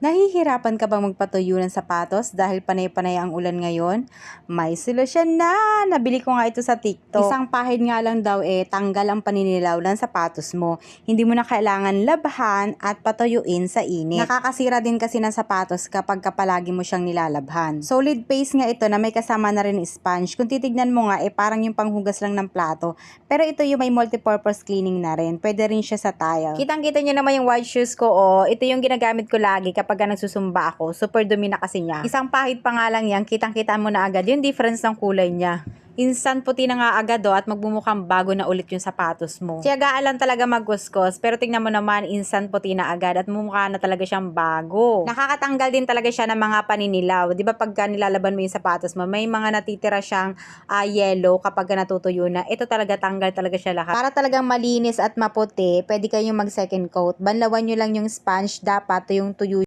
Nahihirapan ka bang magpatuyo ng sapatos dahil panay-panay ang ulan ngayon? May solusyon na! Nabili ko nga ito sa TikTok. Isang pahid nga lang daw eh, tanggal ang paninilaw ng sapatos mo. Hindi mo na kailangan labhan at patuyuin sa init. Nakakasira din kasi ng sapatos kapag kapalagi mo siyang nilalabhan. Solid paste nga ito na may kasama na rin sponge. Kung titignan mo nga eh parang yung panghugas lang ng plato. Pero ito yung may multipurpose cleaning na rin. Pwede rin siya sa tile. Kitang-kita nyo naman yung white shoes ko oh. Ito yung ginagamit ko lagi kapag nagsusumba ako. Super dumi na kasi niya. Isang pahid pa nga lang yan, kitang-kita mo na agad yung difference ng kulay niya. Instant puti na nga agad do at magbumukhang bago na ulit yung sapatos mo. Tiyagaan lang talaga magkuskos pero tingnan mo naman instant puti na agad at mumukha na talaga siyang bago. Nakakatanggal din talaga siya ng mga paninilaw. Di ba pagka nilalaban mo yung sapatos mo, may mga natitira siyang ah, yellow kapag natutuyo na. Ito talaga tanggal talaga siya lahat. Para talagang malinis at maputi, pwede kayong mag second coat. Banlawan nyo lang yung sponge dapat yung tuyo